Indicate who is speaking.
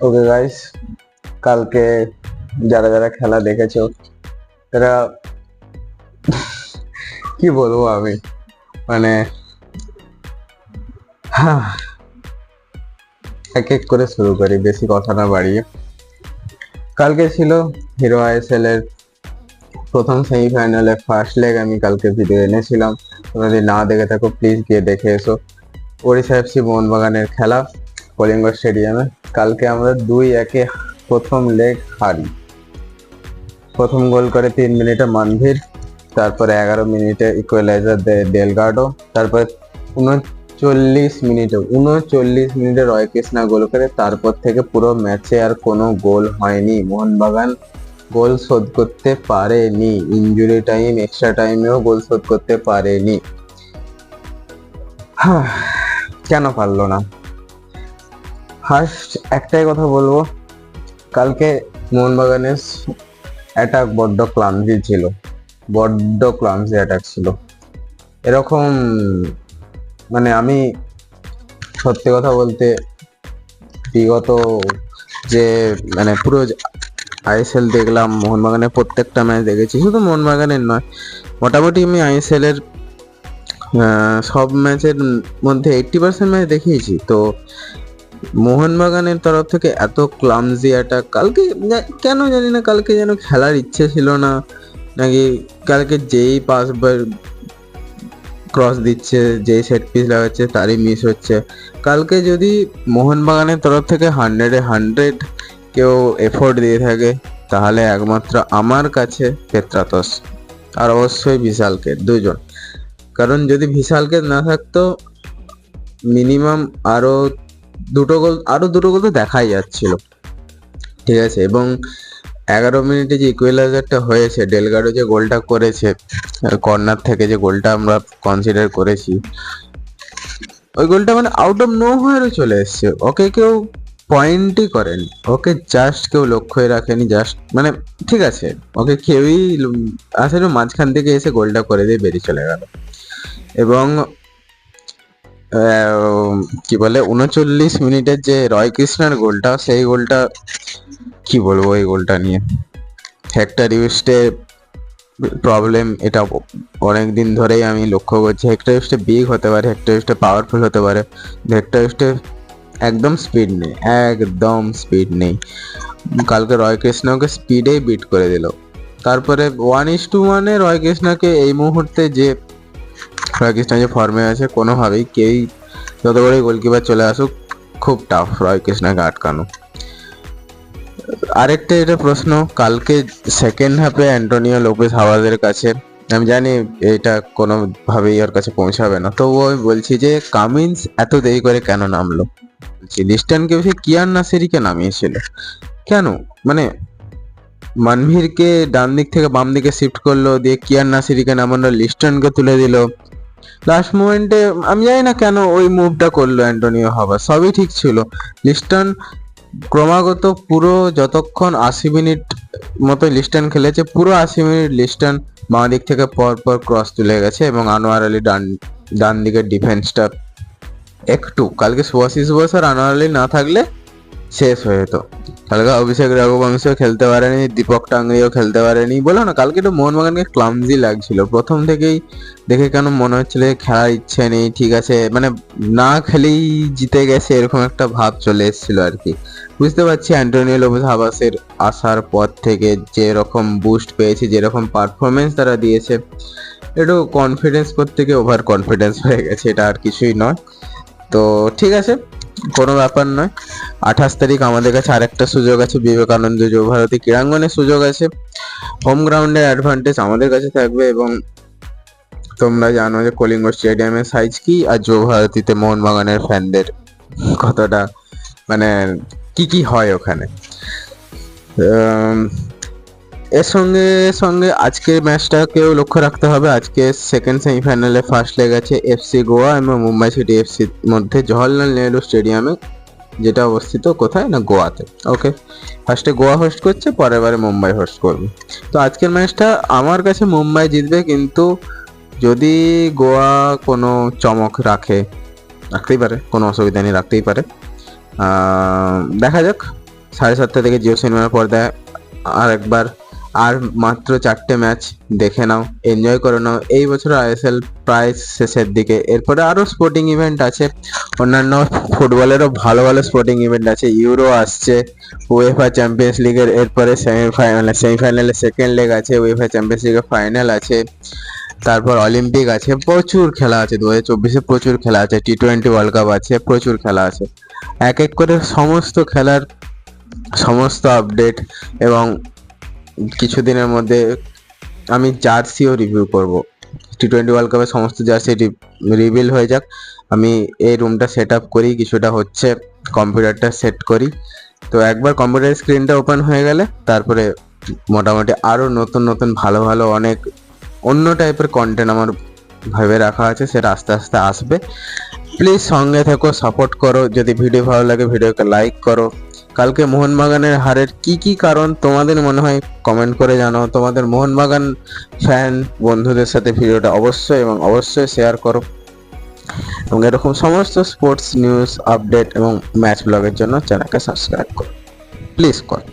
Speaker 1: Okay guys কালকে যারা যারা খেলা দেখেছ তারা কি বলব আমি? মানে হ্যাঁ, এক এক করে শুরু করি বেশি কথা না বাড়িয়ে। কালকে ছিল হিরো আইএসএল এর প্রথম সেমিফাইনালে ফার্স্ট লেগ আমি কালকে ভিডিও এনেছিলাম। যদি না দেখে থাকো প্লিজ গিয়ে দেখে এসো। ওড়িশা এফসি মোহনবাগানের খেলা। কলিঙ্গ স্টেডিয়ামে। কালকে আমরা দুই একে প্রথম লেগ হারি। প্রথম গোল করে তিন মিনিটে মানভীর তারপরে এগারো মিনিটে ইকুয়ালাইজার দেয় ডেলগার্ডো তারপরে উনচল্লিশ মিনিটে উনচল্লিশ মিনিটে রয় কৃষ্ণা গোল করে তারপর থেকে পুরো ম্যাচে আর কোনো গোল হয়নি। মোহনবাগান গোল শোধ করতে পারেনি। ইনজুরি টাইম এক্সট্রা টাইমেও গোল শোধ করতে পারেনি। হ্যাঁ, কেন পারল না? ফার্স্ট একটাই কথা বলব। কালকে মোহনবাগানের অ্যাটাক বড্ড ক্লামজি ছিল। বড্ড ক্লামজি অ্যাটাক ছিল। এরকম মানে আমি সত্যি কথা বলতে বিগত যে মানে পুরো আইএসএল দেখলাম মোহনবাগানের প্রত্যেকটা ম্যাচ দেখেছি। শুধু মোহনবাগানের নয় মোটামুটি আমি আইএসএল এর আহ, সব ম্যাচের মধ্যে এইটটি পার্সেন্ট ম্যাচ দেখিয়েছি। তো মোহনবাগানের তরফ থেকে এত ক্লামজি অ্যাটাক কালকে কেন জানি না, কালকে যেন খেলার ইচ্ছে ছিল না, নাকি কালকে যেই পাস ক্রস দিচ্ছে, যেই সেট পিস লাগাচ্ছে, তারই মিস হচ্ছে। কালকে যদি মোহনবাগানের তরফ থেকে হান্ড্রেডে হান্ড্রেড কেউ এফোর্ট দিয়ে থাকে, তাহলে একমাত্র আমার কাছে পেত্রাতস আর অবশ্যই বিশালকে দুজন। কারণ যদি বিশালকে না থাকতো মিনিমাম আরও দুটো গোল, আরও দুটো গোল তো দেখাই যাচ্ছিল। ঠিক আছে, এবং এগারো মিনিটে যে ইকুয়েলাইজারটা হয়েছে ডেলগাডো যে গোলটা করেছে কর্নার থেকে যে গোলটা আমরা কনসিডার করেছি, ওই গোলটা মানে আউট অফ নো হয়ে চলে এসছে। ওকে কেউ পয়েন্টই করেনি, ওকে জাস্ট কেউ লক্ষ্যই রাখেনি জাস্ট মানে ঠিক আছে, ওকে কেউই আসলে মাঝখান থেকে এসে গোলটা করে দিয়ে বেরিয়ে চলে গেল। এবং কি বলে, উনচল্লিশ মিনিটের যে রয় কৃষ্ণার গোলটা, সেই গোলটা কি বলব এই গোলটা নিয়ে? হেক্টর ইউস্টে প্রবলেম এটা অনেক দিন ধরেই আমি লক্ষ্য করছি। হেক্টর ইউস্টে বিগ হতে পারে হেক্টর ইউস্টে পাওয়ারফুল হতে পারে হেক্টর ইউস্টে একদম স্পিড নেই, একদম স্পিড নেই। কালকে রয় কৃষ্ণকে স্পিডেই বিট করে দিল। তারপরে ওয়ান ইস টু ওয়ানে রয় কৃষ্ণকে এই মুহূর্তে যে রয় কৃষ্ণ যে ফর্মে আছে, কোনোভাবেই কেউই যত বড়ই গোলকিপার চলে আসুক, খুব টাফ রয় কৃষ্ণকে আটকানো। আরেকটা এটা প্রশ্ন, কালকে সেকেন্ড হাফে অ্যান্টোনিও লোপেস হাওয়াজের কাছে, আমি জানি এটা কোনোভাবেই ওর কাছে পৌঁছাবে না। তবুও আমি বলছি যে, কামিন্স এত দেরি করে কেন নামলো? বলছি, লিস্টনকে সে কিয়ার নাসেরিকে নামিয়েছিল। কেন? মানে মানভীরকে ডান দিক থেকে বাম দিকে শিফট করল, দিয়ে কিয়ার নাসিরিকে নামানো, লিস্টনকে তুলে দিল। লাস্ট মোমেন্টে আমি জানি না কেন ওই মুভটা করল অ্যান্টোনিও হাওয়া সবই ঠিক ছিল। লিস্টন ক্রমাগত পুরো যতক্ষণ আশি মিনিট মতো লিস্টন খেলেছে, পুরো আশি মিনিট লিস্টন বাঁ দিক থেকে পর পর ক্রস তুলে গেছে এবং আনোয়ার আলী ডান ডান দিকের ডিফেন্সটা একটু। কালকে সুভাশিস বোস আর আনোয়ার আলী না থাকলে শেষ হয়ে যেত। কালকে অভিষেক রঘুবংশীও খেলতে পারেনি, দীপক টাংরিও খেলতে পারেনি। বলো না, কালকে তো মোহনবাগানকে ক্লামজি লাগছিল। প্রথম থেকেই দেখে কেন মনে হচ্ছিল খেলার ইচ্ছে নেই, ঠিক আছে মানে না খেলেই জিতে গেছে, এরকম একটা ভাব চলে এসেছিল আর কি। বুঝতে পারছি অ্যান্টোনিও লোপেস হাবাসের আসার পর থেকে যেরকম বুস্ট পেয়েছে, যেরকম পারফরমেন্স তারা দিয়েছে, একটু কনফিডেন্স থেকে ওভার কনফিডেন্স হয়ে গেছে, এটা আর কিছুই নয়। তো ঠিক আছে কোনো ব্যাপার নয়। আঠাশ তারিখ আমাদের কাছে আরেকটা সুযোগ আছে, বিবেকানন্দ যুবভারতী ক্রীড়াঙ্গনের সুযোগ আছে। হোম গ্রাউন্ডের অ্যাডভান্টেজ আমাদের কাছে থাকবে এবং তোমরা জানো যে কলিঙ্গ স্টেডিয়ামের সাইজ কি আর যুবভারতীতে মোহনবাগানের ফ্যানদের কতটা মানে কি কি হয় ওখানে। এর সঙ্গে সঙ্গে আজকের ম্যাচটাকেও লক্ষ্য রাখতে হবে। আজকে সেকেন্ড সেমিফাইনালে ফার্স্ট লেগ আছে এফসি গোয়া এবং মুম্বাই সিটি এফসির মধ্যে জওহরলাল নেহরু স্টেডিয়ামে যেটা অবস্থিত কোথায় না গোয়াতে। ওকে ফার্স্টে গোয়া হোস্ট করছে, পরের বারে মুম্বাই হোস্ট করবে। তো আজকের ম্যাচটা আমার কাছে মুম্বাই জিতবে, কিন্তু যদি গোয়া কোনো চমক রাখে, রাখতেই পারে, কোনো অসুবিধা নেই, রাখতেই পারে। দেখা যাক। সাড়ে সাতটা থেকে জিও সিনেমার পর্দায় আর একবার আর মাত্র চারটে ম্যাচ দেখে নাও এনজয় করে নাও। এই বছর আইএসএল প্রায় শেষের দিকে। এরপরে আরও স্পোর্টিং ইভেন্ট আছে। অন্যান্য ফুটবলেরও ভালো ভালো স্পোর্টিং ইভেন্ট আছে। ইউরো আসছে উয়েফা চ্যাম্পিয়ন্স লিগের এরপরে সেমিফাইনাল সেমিফাইনালে সেকেন্ড লেগ আছে উয়েফা চ্যাম্পিয়ন্স লিগের ফাইনাল আছে। তারপর অলিম্পিক আছে। প্রচুর খেলা আছে। দু হাজার চব্বিশে প্রচুর খেলা আছে। টি টোয়েন্টি ওয়ার্ল্ড কাপ আছে। প্রচুর খেলা আছে। এক এক করে সমস্ত খেলার সমস্ত আপডেট এবং কিছুদিনের মধ্যে আমি জার্সিও রিভিউ করব। টি টোয়েন্টি ওয়ার্ল্ড কাপের সমস্ত জার্সি রিভিল হয়ে যাক। আমি এই রুমটা সেট আপ করি, কিছুটা হচ্ছে কম্পিউটারটা সেট করি। তো একবার কম্পিউটার স্ক্রিনটা ওপেন হয়ে গেলে তারপরে মোটামুটি আরও নতুন নতুন, ভালো ভালো অনেক অন্য টাইপের কন্টেন্ট আমার ভেবে রাখা আছে, সেটা আস্তে আস্তে আসবে। প্লিজ সঙ্গে থেকো সাপোর্ট করো। যদি ভিডিও ভালো লাগে ভিডিওকে লাইক করো। কালকে মোহনবাগানের হারের কি কি কারণ তোমাদের মনে হয় কমেন্ট করে জানাও। তোমাদের মোহনবাগান ফ্যান বন্ধুদের সাথে ভিডিওটা অবশ্যই এবং অবশ্যই শেয়ার করো। এবং এরকম সমস্ত স্পোর্টস নিউজ আপডেট এবং ম্যাচ ব্লগের জন্য চ্যানেলকে সাবস্ক্রাইব করো। প্লিজ করো